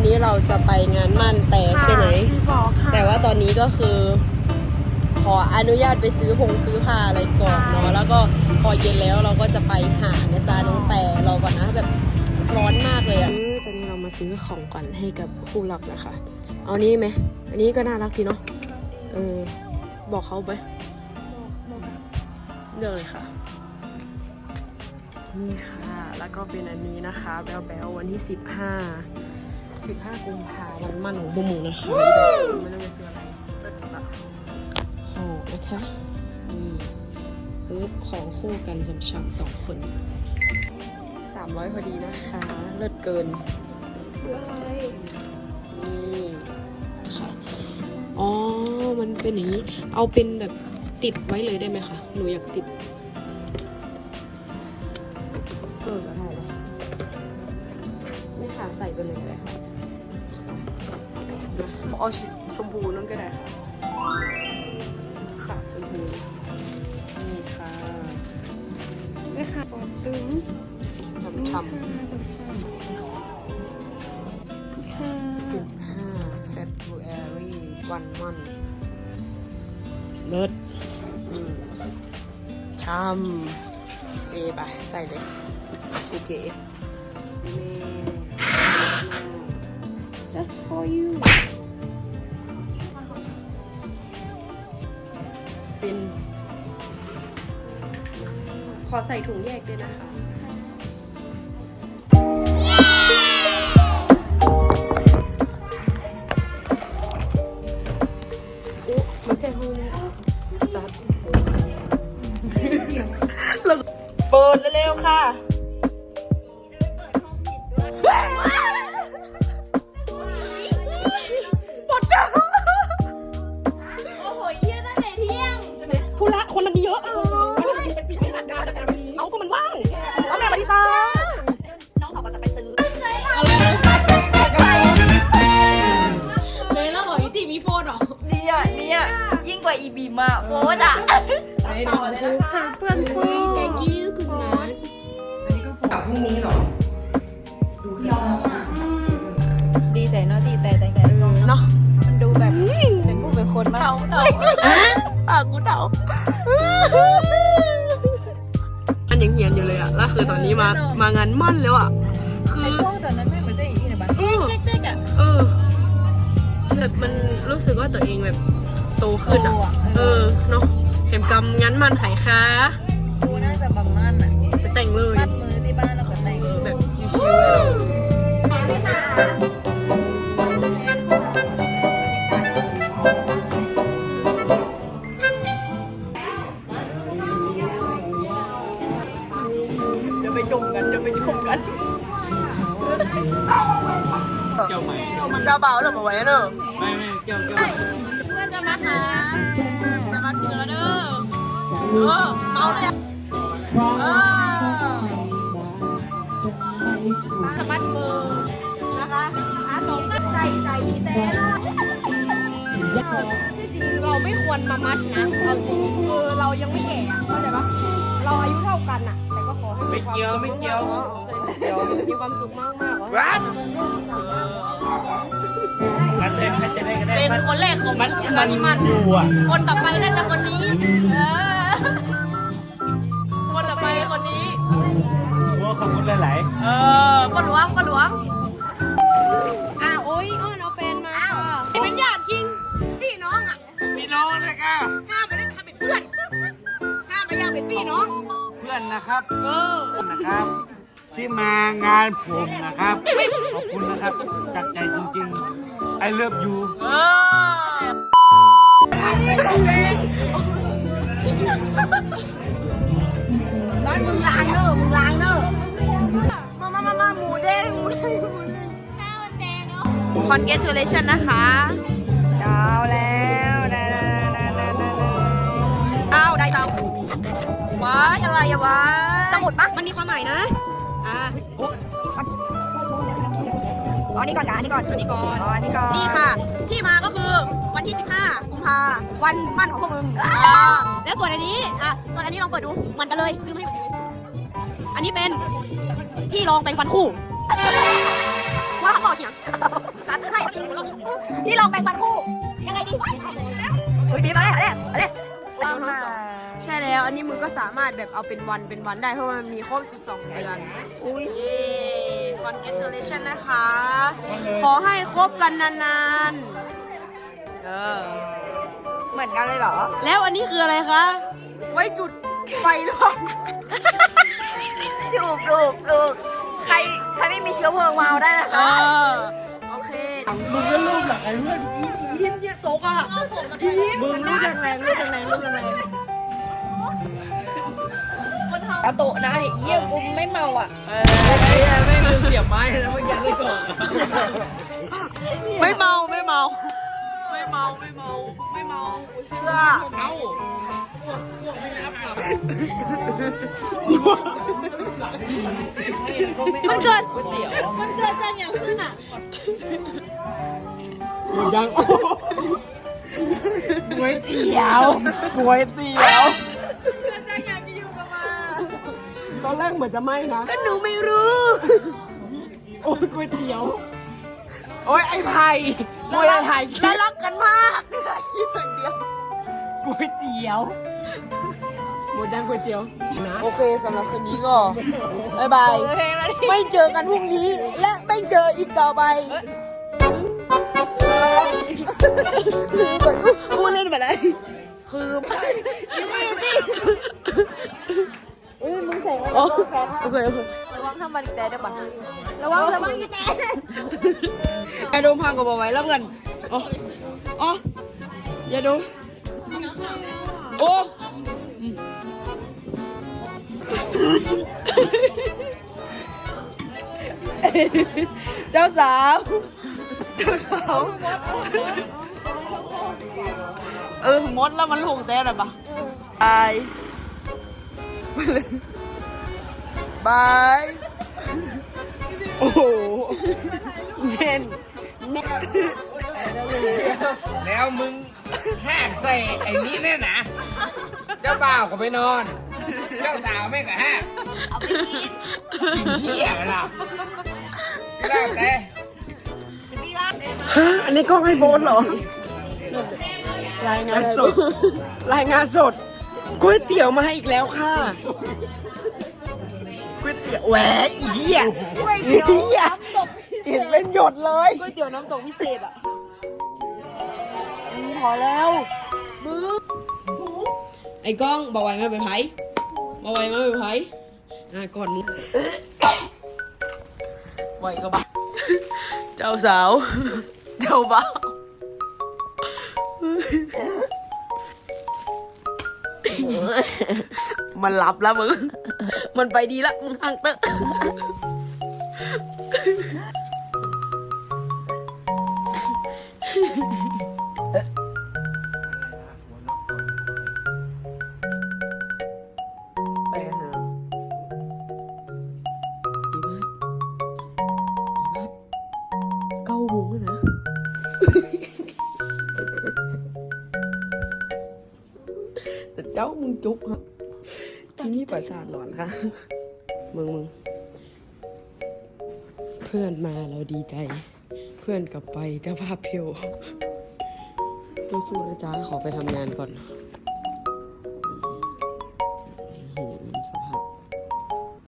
วันนี้เราจะไปงานมั่นแต่ใช่ไหมที่บอกค่ะแต่ว่าตอนนี้ก็คือ ขออนุญาตไปซื้อพงซื้อผ้าอะไรก่อนเนาะ แล้วก็พอเย็นแล้วเราก็จะไปหานะจ๊ะน้องแต่รอก่อนนะแบบร้อนมากเลยอะตอนนี้เรามาซื้อของก่อนให้กับคู่รักนะคะ เอานี้ไหม อันนี้ก็น่ารักดีเนาะ เออ บอกเขาไปเลือกเลยค่ะ นี่ค่ะ แล้วก็เป็นอันนี้นะคะ แบลแบลวันที่15 15กุมภาวันมั่นของบุหมูนะคะไม่ต้องไปซื้ออะไรเลิศสุดละโอ้นะคะนี่ปึ๊บของคู่กันช้ำๆสองคน 300พอดีนะคะ เลิศเกินคืออะไรนี่ค่ะอ๋อ มันเป็นอย่างนี้ เอาเป็นแบบติดไว้เลยได้ไหมคะ หนูอยากติดเออก็ได้นะไม่ค่ะ ใส่ไปเลยก็ได้ค่ะ เอาสีชมพูนั่นก็ได้ค่ะ ค่ะชมพูนี่ค่ะไม่ค่ะปอดตึงช้ำๆค่ะสิบห้า February วันมันเลิศอืมช้ำเอไปใส่เลยเก๋ๆนี่ just for you เป็น ขอใส่ถุงแยกด้วยนะคะโอ้มันใช่ห้องนี้สัตว์ เปิดเร็วๆค่ะ กว่าอีบีมาโพสอะไหนเดี๋ยวขอซื้อเพื่อนฟู thank you คุณนัทกับพรุ่งนี้เหรอ ดูที่ห้องอะดีใจเนาะดีแต่แต่แต่ลงเนาะมันดูแบบเป็นผู้เป็นคนมากเดาเดาปากกูเดามันยังเหียนอยู่เลยอะแล้วคือตอนนี้มามางานมั่นแล้วอะคือไอ้พวกตอนนั้นไม่เหมือนจะอีกที่ไหนบ้างเออเล็กๆอะเออแบบมันรู้สึกว่าตัวเองแบบ โตขึ้นอะโตอะเออเนาะเห็นกำงั้นมันไขค้ากูน่าจะประมาณน่ะจะแต่งเลยมัดมือที่บ้านแล้วก็แต่งแบบชิวๆเลยเดี๋ยวไปจมกันเดี๋ยวไปจมกันแก้วใหม่เจ้าเบาหรือมาไว้เนอะ เออเมาเลยอะเออจะมัดมือนะคะอาสองใส่ใจแต่รอดที่จริงเราไม่ควรมามัดนะเอาจริงคือเรายังไม่แก่อะเข้าใจปะเราอายุเท่ากันอะแต่ก็ขอให้ไม่เกี่ยวไม่เกี่ยวอ๋อโอเคไม่เกี่ยวมีความสุขมากมากๆรันเลยใครจะได้ก็ได้เป็นคนแรกของมันตอนที่มันดูอะคนต่อไปน่าจะคนนี้เออ โอ้ขอบคุณหลายเออปะหลวงปะหลวง อะโอ้ยอ้อนเอาแฟนมาเป็นญาติคิงพี่น้องอะๆพี่น้องเลยค่ะห้ามไปได้ทำเป็นเพื่อนห้ามไปอยากเป็นพี่น้อง เพื่อนนะครับเออนะครับ ที่มางานผมนะครับ ขอบคุณนะครับ จากใจจริงๆ I love you เออบ้าน มึงล้างเนอะมึงล้างเนอะมามามามาหมูเด้งหมูเด้งหมูเด้งหน้ามันแดงเนาะ congratulation นะคะ ดาวแล้วนะนะนะนะนะดาอ้าวได้เตาว้ายอะไรอะวะสมุดปะมันมีความหมายนะ อ่า อ้อ๋อนี่ก่อนกะอันนี้ก่อนอันนี้ก่อน อ๋ออันนี้ก่อนนี่ค่ะ ที่มาก็คือวันที่ 15กุมภาวันมั่นของพวกมึงอ่าแล้วส่วนอันนี้อะส่วนอันนี้ลองเปิดดูเหมือนกันเลยซื้อมาให้เหมือนกันเลยอันนี้เป็นที่รองแปรงฟันคู่ ว่าเขาบอกเขียงที่ลองแบ่งปันคู่ ยังไงดีเฮ้ยดีมาเลยเอาเลยเอาเลยเอาทั้งสองใช่แล้ว อันนี้มึงก็สามารถแบบเอาเป็นวันเป็นวันได้เพราะว่ามันมีครบ 12 เดือนเย้ congratulation นะคะ ขอให้คบกันนานๆ เออ เหมือนกันเลยเหรอ แล้วอันนี้คืออะไรคะ ไว้จุดไฟลอกถูกถูกถูกใครใครไม่มีเชื้อเพลิงมาเอาได้นะเอคะอ โอเค มึงก็รูปหลักไอ้เพื่อนยินเนี่ยตกอะมึงรูปแรงๆรูปแรงๆรูปแรงาโตะนะเยี่ยกูไม่เมาอะไม่ลืมเสียบไม้นะเมื่อกี้ได้ก่อนไม่เมาไม่เมา ไม่เมาไม่เมาไม่เมากูเชื่อเอ้ามันเกิดมันเกิดจากอย่างขึ้นอะยังก๋วยเตี๋ยวก๋วยเตี๋ยว อนแรกเหมือนจะไหม้นะก็หนูไม่รู้ โอ้ยก๋วยเตี๋ยว โอ้ยไอ้ไผ่โอ้ยไอ้ไผ่แล้วรักกันมากอย่างเดียวก๋วยเตี๋ยว หมดยังก๋วยเตี๋ยวนะโอเคสำหรับคืนนี้ก็บายบาย ไม่เจอกันพรุ่งนี้ และไม่เจออีกต่อไปคือแบบพูดเล่นแบบไหนคือไม่ไม่สิเอ้ยมึงใส่โอเคโอเคระวังทำบันแตได้ปะระวังระวังแตไอ้โดมพังกับบอกไว้แล้วกันอ๋ออ๋ออย่าดูโอ้เจ้าสาว เจ้าสาว เออมดแล้วมันลงแต่ละปะบาย บาย โอ้โหเน่นแล้วมึงแหกใส่ไอ้นี่แน่นะ เจ้าบ่าวก็ไปนอน เจ้าสาวไม่ก็แหกกินเหี้ยล่ะแล้วแต่ฮะอันนี้กล้องไอโฟนเหรอ รายงานสด รายงานสดก๋วยเตี๋ยวมาให้อีกแล้วค่ะ ก๋วยเตี๋ยวแหวะอีเหี้ยก๋วยเตี๋ยวน้ำตกพิเศษเห็นเป็นหยดเลย ก๋วยเตี๋ยวน้ำตกพิเศษอะอืมพอแล้วมึงไอ้กล้องบอกไว้มาไปนไผบอกไว้มาไปนไผอะก่อนมึงไหวก็บ้าเจ้าสาว เจ้าบ่าวมันหลับแล้วมึง มันไปดีละมึงห่างเตอะไปหาอีบ้านอีบ้านเก้าโมงแล้วนะแต่เจ้ ประสาทหลอนค่ะ มึงมึง เพื่อนมาเราดีใจ เพื่อนกลับไปเจ้าภาพเพลสู้ๆนะจ๊ะขอไปทำงานก่อน